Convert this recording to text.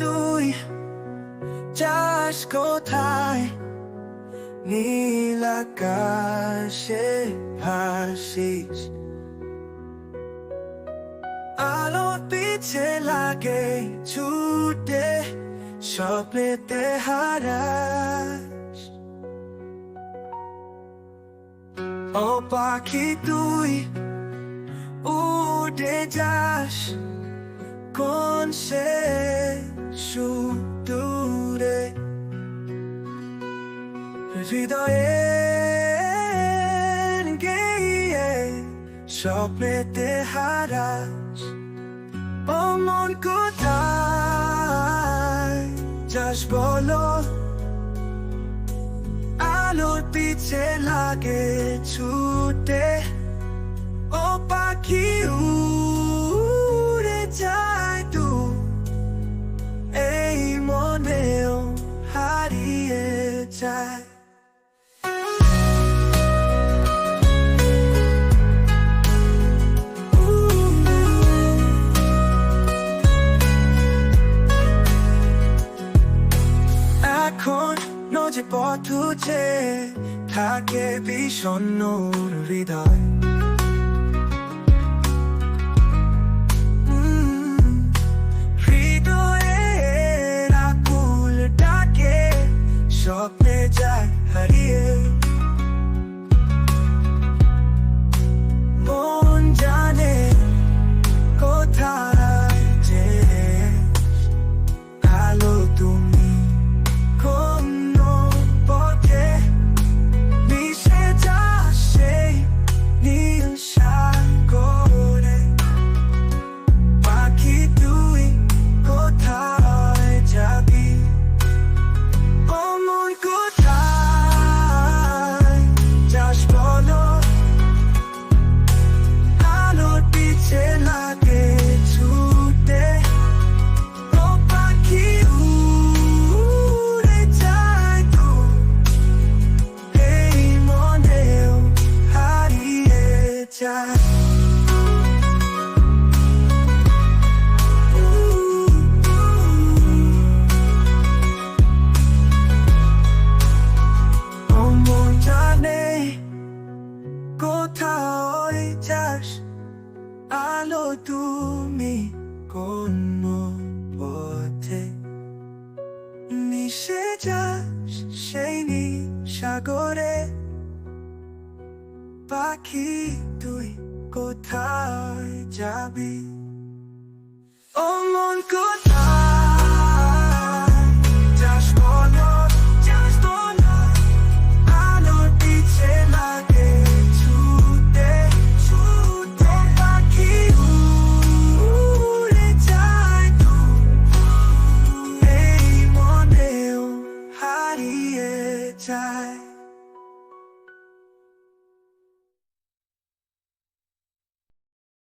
তুই যাস কোথায়? নীল আকাশে ভাসিস। আলো পিছে লাগে, ছুটে স্বপ্নেতে হারাস। ও পাখি তুই উড়ে যাস, কোন সে সুদূরে হৃদয়ের গেয়ে স্বপ্নেতে হারাস। ও মন কোথায় যাস বলো? আলোর পিছে লাগে ছুটে। হারিয়ে যায় এখন নজে পথ থাকে বিষণ্ণ হৃদয়। আলো তুমি কোন পথে? মিশে যাস সেই নি সাগরে পাখি তুই কোথায় যাবি? ও মন কোথায় sky.